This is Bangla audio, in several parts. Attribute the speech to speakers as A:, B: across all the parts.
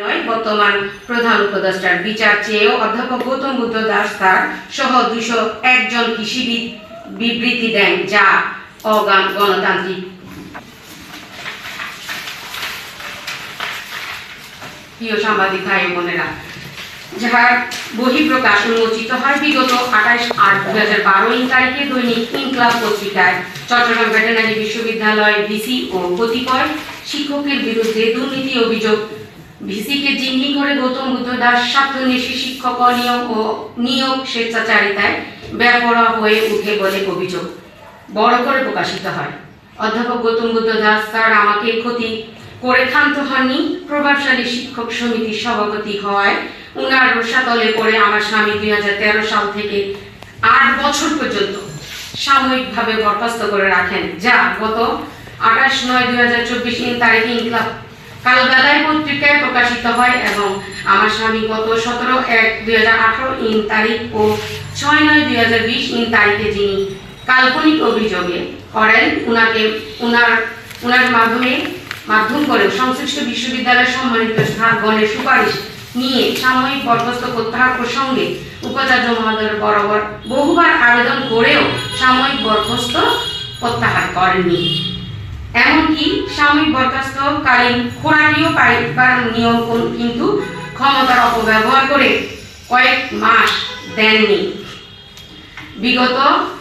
A: বর্তমান প্রধান উপদেষ্টার বিচার চেয়েও অধ্যাপক গৌতম বুদ্ধ দাস তার সহ দুশো একজন কৃষিবিদ বিবৃতি দেন, যা অগান গণতান্ত্রিক। প্রিয় সাংবাদিক ভাই বোনেরা যাহার বহিঃপ্রকাশ উন্মোচিত হয় বিগত আঠাশ আট দুই হাজার বারো ইং তারিখে দৈনিক ইনকলাব পত্রিকায়। চট্টগ্রাম ভেটেনারি বিশ্ববিদ্যালয় ভিসি ও কতিপয় শিক্ষকের বিরুদ্ধে দুর্নীতি অভিযোগ ভিসিকে জিম্মি করে গৌতম বুদ্ধ দাস স্বার্থন্বেষী শিক্ষক অনিয়ম ও নিয়োগ স্বেচ্ছাচারিতায় ব্যাপরা হয়ে উঠে বলে অভিযোগ। বড় করে প্রকাশিত হয়। অধ্যাপক গৌতম বুদ্ধ দাস, স্যার, আমাকে ক্ষতি করে ক্ষান্ত হননি। প্রভাবশালী শিক্ষক সমিতির সভাপতি হওয়ায় উনার রোষাতলে পড়ে আমার স্বামী দুই হাজার তেরো সাল থেকে আট বছর পর্যন্ত সাময়িকভাবে বরখাস্ত করে রাখেন। যা গত আঠাশ নয় দুই হাজার চব্বিশ তারিখে ইনকলাব কালবেলায় পত্রিকায় প্রকাশিত হয় এবং আমার স্বামী গত সতেরো এক দুই হাজার আঠারো ইন তারিখ ও ছয় নয় দুই হাজার বিশ ইন তারিখে যিনি কাল্পনিক অভিযোগে করেন, উনাকে উনার উনার মাধ্যমে, মাধ্যম করে সংশ্লিষ্ট বিশ্ববিদ্যালয়ের সম্মানিত গণের সুপারিশ নিয়ে সাময়িক বরখাস্ত প্রত্যাহার প্রসঙ্গে উপাচার্য মহোদয়ের বরাবর বহুবার আবেদন করেও সাময়িক বরখাস্ত প্রত্যাহার করেননি। এমনকি সাময়িক বরখাস্তকালীন খোরাকিও পাইবার নিয়ম কোন- কিন্তু ক্ষমতার অপব্যবহার করে কয়েক মাস দেননি। বিগত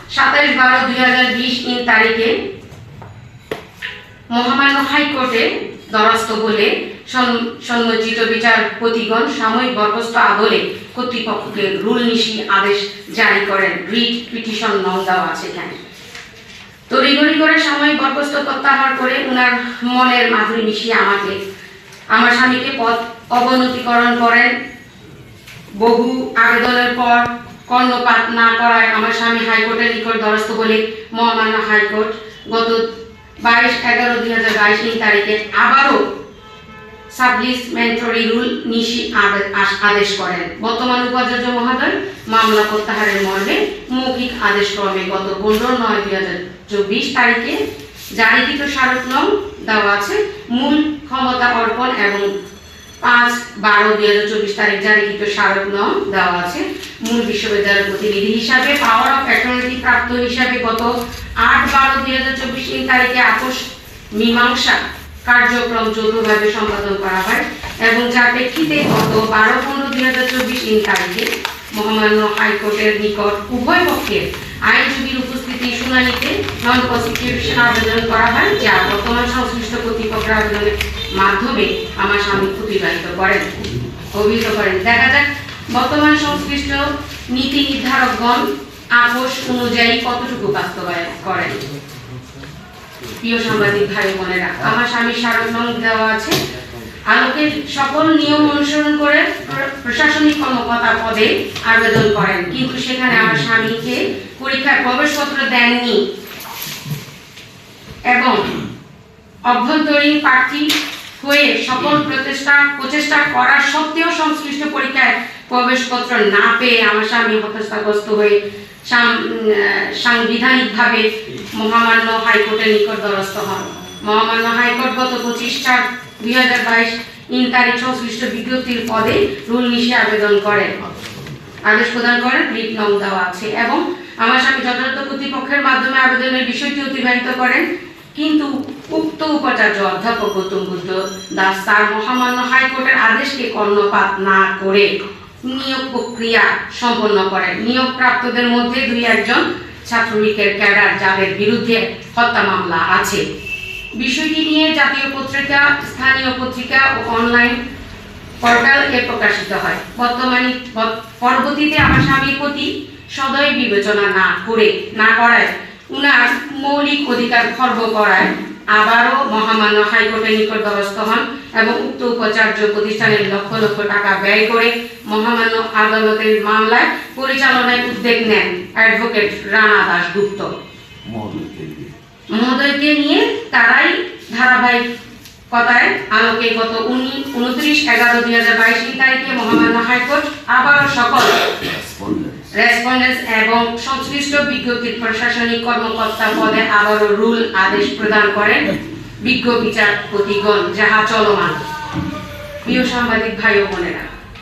A: সাতাইশ বারো দুই হাজার বিশ ইন তারিখে মহামান্য হাইকোর্টে দ্বারস্থ বলে সন- বিচারপতিগণ সাময়িক বরখাস্ত আদলে কর্তৃপক্ষকে রুল নিশি আদেশ জারি করেন। রিট পিটিশন নং দেওয়া আছে এখানে। সাময়িক বরখাস্ত প্রত্যাহার করে উনার মনের মাধুরী মিশিয়ে আমাকে, আমার স্বামীকে পদ অবনতিকরণ করেন। বহু আবেদনের পর কর্ণপাত না করায় আমার স্বামী হাইকোর্টের নিকট দ্বারস্থ বলে মহামান্য হাইকোর্ট গত বাইশ এগারো দুই হাজার বাইশ তারিখে আবারও সাবলিসমেন্টারি রুল নিশি আদেশ করেন। বর্তমান উপাচার্য মহোদয়, মামলা প্রত্যাহারের মর্মে মৌখিক আদেশ ক্রমে গত পনেরো নয় দুই হাজার চব্বিশ তারিখে জারিকৃত স্মারক নং দেওয়া আছে। মূল ক্ষমতা অর্পণ এবং পাঁচ বারো দুই হাজার চব্বিশ তারিখ জারিকৃত স্মারক নং দেওয়া আছে। মূল বিশ্ববিদ্যালয়ের প্রতিনিধি হিসাবে পাওয়ার অফ অ্যাটর্নিটি প্রাপ্ত হিসাবে গত আট বারো দুই হাজার চব্বিশ তারিখে আপোষ মীমাংসা কার্যক্রম যৌথভাবে সম্পাদন করা হয় এবং যার প্রেক্ষিতে গত বারো পনেরো দুই হাজার চব্বিশ তারিখে মহামান্য হাইকোর্টের নিকট উভয় পক্ষের আইনজীবীর উপস্থিতি শুনানিতে নন প্রসিকিউশন আবেদন করা হয়, যা বর্তমান সংশ্লিষ্ট কর্তৃপক্ষের আবেদনের মাধ্যমে আমার স্বামী প্রতিবাহিত করেন। অভিহিত করেন। দেখা যাক, বর্তমান সংশ্লিষ্ট নীতি নির্ধারকগণ আপোষ অনুযায়ী কতটুকু বাস্তবায়ন করেন। প্রিয় সাংবাদিক ভাই বোনেরা, আমার স্বামীর স্মারক দেওয়া আছে। আলোকে সকল নিয়ম অনুসরণ করে প্রশাসনিক কর্মকর্তা পদে আবেদন করেন। কিন্তু সেখানে আমার স্বামীকে পরীক্ষায় প্রবেশপত্র দেননি। এবং অভ্যন্তরীণ প্রার্থী হয়ে সকল প্রচেষ্টা প্রচেষ্টা করার সত্ত্বেও সংশ্লিষ্ট পরীক্ষায় প্রবেশপত্র না পেয়ে আমার স্বামী হতাশাগ্রস্ত হয়ে সাংবিধানিকভাবে মহামান্য হাইকোর্টের নিকট দ্বারস্থ হন। মহামান্য হাইকোর্ট গত পঁচিশ চার দুই হাজার বাইশ ইন তারিখ সংশ্লিষ্ট বিজ্ঞপ্তির পদে রুল নিশে আবেদন করেন। আদেশ প্রদান করেন রিট নং দেওয়া আছে এবং আমার স্বামী যথাযথ কর্তৃপক্ষের মাধ্যমে আবেদনের বিষয়টি অতিবাহিত করেন। কিন্তু উক্ত উপাচার্য অধ্যাপক গৌতম বুদ্ধ দাস তার মহামান্য হাইকোর্টের আদেশকে কর্ণপাত না করে নিয়োগ প্রক্রিয়া সম্পন্ন করেন। নিয়োগ প্রাপ্তদের মধ্যে দুই একজন ছাত্রলীগের ক্যাডার যাদের বিরুদ্ধে হত্যা মামলা আছে। বিষয়টি নিয়ে জাতীয় পত্রিকা, স্থানীয় পত্রিকা ও অনলাইন পোর্টাল এ প্রকাশিত হয়। বর্তমানে পরবর্তীতে আমার স্বামীর প্রতি সদয় বিবেচনা না করে, না করায় উনার মৌলিক অধিকার খর্ব করায় আবারও মহামান্য হাইকোর্টের নিকট দ্বারস্থ হন এবং উক্ত উপাচার্য প্রতিষ্ঠানের লক্ষ লক্ষ টাকা ব্যয় করে মহামান্য আদালতের মামলায় পরিচালনায় উদ্যোগ নেন অ্যাডভোকেট রানা দাস গুপ্ত মহোদয়কে নিয়ে তারাই ধারাবাহিক কথায় আলোকে গত উনত্রিশ এগারো দুই হাজার বাইশ তারিখে মহামান্য হাইকোর্ট আবারও সকল
B: রেসপন্ডেন্স
A: রেসপন্ডেন্স এবং সংশ্লিষ্ট বিজ্ঞপ্তির প্রশাসনিক কর্মকর্তা পদে আবারও রুল আদেশ প্রদান করেন বিজ্ঞ বিচারপতিগণ, যাহা চলমান। প্রিয় সাংবাদিক ভাই ও বোনেরা